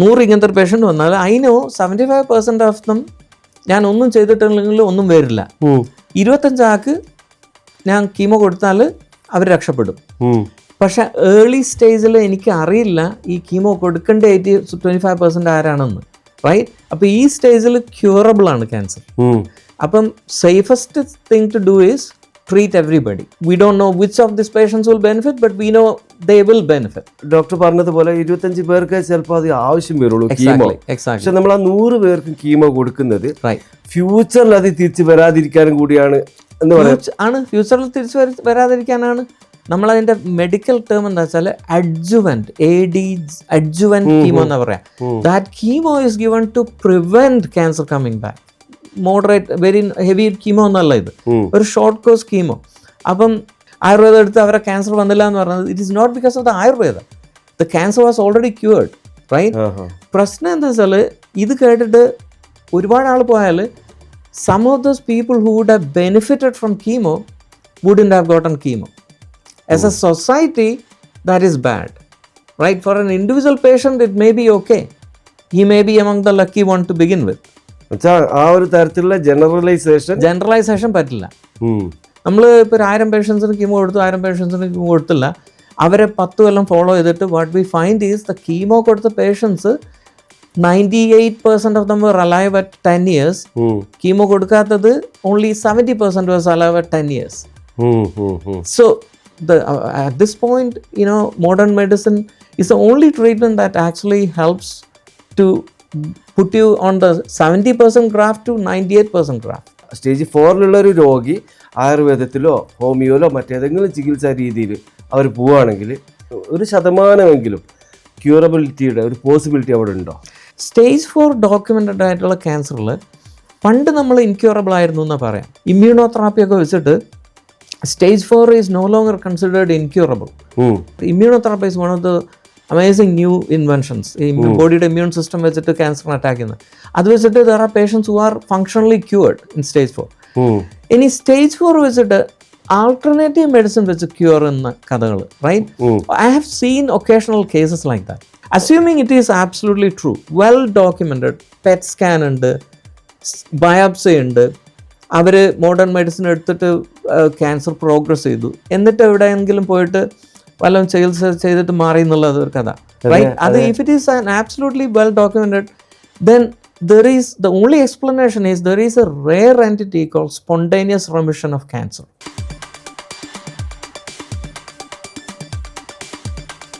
നൂറ് ഇങ്ങനത്തെ ഒരു പേഷ്യന്റ് വന്നാൽ I know seventy five percent of them ഞാൻ ഒന്നും ചെയ്തിട്ടില്ലെങ്കിൽ ഒന്നും വരില്ല. ഇരുപത്തഞ്ചാൾക്ക് ഞാൻ കീമോ കൊടുത്താൽ അവർ രക്ഷപ്പെടും. പക്ഷെ ഏർലി സ്റ്റേജിൽ എനിക്ക് അറിയില്ല ഈ കീമോ കൊടുക്കേണ്ട എയ്റ്റി ട്വന്റി ഫൈവ് പെർസെന്റ് ആരാണെന്ന്. റൈറ്റ് അപ്പോൾ ഈ സ്റ്റേജിൽ ക്യൂറബിൾ ആണ് ക്യാൻസർ അപ്പം safest thing to do is treat everybody we don't know which of these patients will benefit but we know they will benefit doctor പറഞ്ഞതുപോലെ ഇരുപത്തഞ്ച് പേർക്ക് ചിലപ്പോൾ അത് ആവശ്യം വരുള്ളൂ കീമോ. പക്ഷെ നമ്മൾ ആ നൂറ് പേർക്ക് കീമോ കൊടുക്കുന്നത് ഫ്യൂച്ചറിൽ അത് തിരിച്ചു വരാതിരിക്കാനും കൂടിയാണ് എന്ന് പറയുന്നത് ആണ് ഫ്യൂച്ചറിൽ തിരിച്ചു വരാതിരിക്കാനാണ്. നമ്മൾ അതിന്റെ മെഡിക്കൽ ടേം എന്താ വെച്ചാൽ adjuvant A D adjuvant chemo എന്ന് പറയാം. That chemo is given to prevent cancer coming back moderate very heavy chemo എന്നല്ല ഇത്. ഒരു ഷോർട്ട് കോഴ്സ് കീമോ. അപ്പം ആയുർവേദം എടുത്ത് അവരെ ക്യാൻസർ വന്നില്ല എന്ന് പറഞ്ഞത്. It is not because of the Ayurveda. The cancer was already cured right. പ്രശ്നം എന്താ വെച്ചാൽ ഇത് കേട്ടിട്ട് ഒരുപാട് ആൾ പോയാൽ some of those people who would have benefited from chemo wouldn't have gotten chemo as a society that is bad right for an individual patient it may be okay he may be among the lucky one to begin with ആ ഒരു തരത്തിലുള്ള generalisation generalisation പറ്റില്ല. നമ്മൾ ഇപ്പോൾ ഒരു ആയിരം പേഷ്യൻസിന് chemo കൊടുത്തു ആയിരം പേഷ്യൻസിന് കീമോ കൊടുത്തില്ല. അവരെ പത്ത് കൊല്ലം ഫോളോ ചെയ്തിട്ട് what we find is the chemo കൊടുത്ത patients ninety eight percent of them alive at ten years chemo കൊടുക്കാത്തത് only seventy percent was alive at ten years so the അറ്റ് at this point, you know, modern medicine is the only treatment that actually helps to put you on the 70% graft to 98% graft. Stage ഫോറിലുള്ള ഒരു രോഗി ആയുർവേദത്തിലോ ഹോമിയോയിലോ മറ്റേതെങ്കിലും ചികിത്സാ രീതിയിൽ അവർ പോവുകയാണെങ്കിൽ ഒരു ശതമാനമെങ്കിലും ക്യൂറബിലിറ്റിയുടെ ഒരു possibility അവിടെ ഉണ്ടോ? സ്റ്റേജ് ഫോർ ഡോക്യുമെന്റഡ് ആയിട്ടുള്ള ക്യാൻസറിൽ പണ്ട് നമ്മൾ ഇൻക്യൂറബിൾ ആയിരുന്നു എന്ന് പറയാം. ഇമ്മ്യൂണോതെറാപ്പി ഒക്കെ വെച്ചിട്ട് stage four is no longer considered incurable immuno therapy is one of the amazing new inventions ഈ ബോഡിയുടെ ഇമ്മ്യൂൺ സിസ്റ്റം വെച്ചിട്ട് ക്യാൻസറിനെ അറ്റാക്ക് ചെയ്യുന്നത്. അത് വെച്ചിട്ട് there are patients who are functionally cured in stage four. ഇനി സ്റ്റേജ് ഫോർ വെച്ചിട്ട് alternative medicine വെച്ച് ക്യൂർ എന്ന കഥകൾ right I have seen occasional cases like that assuming it is absolutely true well documented PET scan ഉണ്ട് biopsy ഉണ്ട് അവർ modern medicine എടുത്തിട്ട് cancer progress ചെയ്തു എന്നിട്ട് എവിടെയെങ്കിലും പോയിട്ട് വല്ലതും ചികിത്സ ചെയ്തിട്ട് മാറി എന്നുള്ളത് ഒരു കഥ റൈറ്റ് അത് if it is an absolutely well documented then there is the only explanation is there is a rare entity called spontaneous remission of cancer.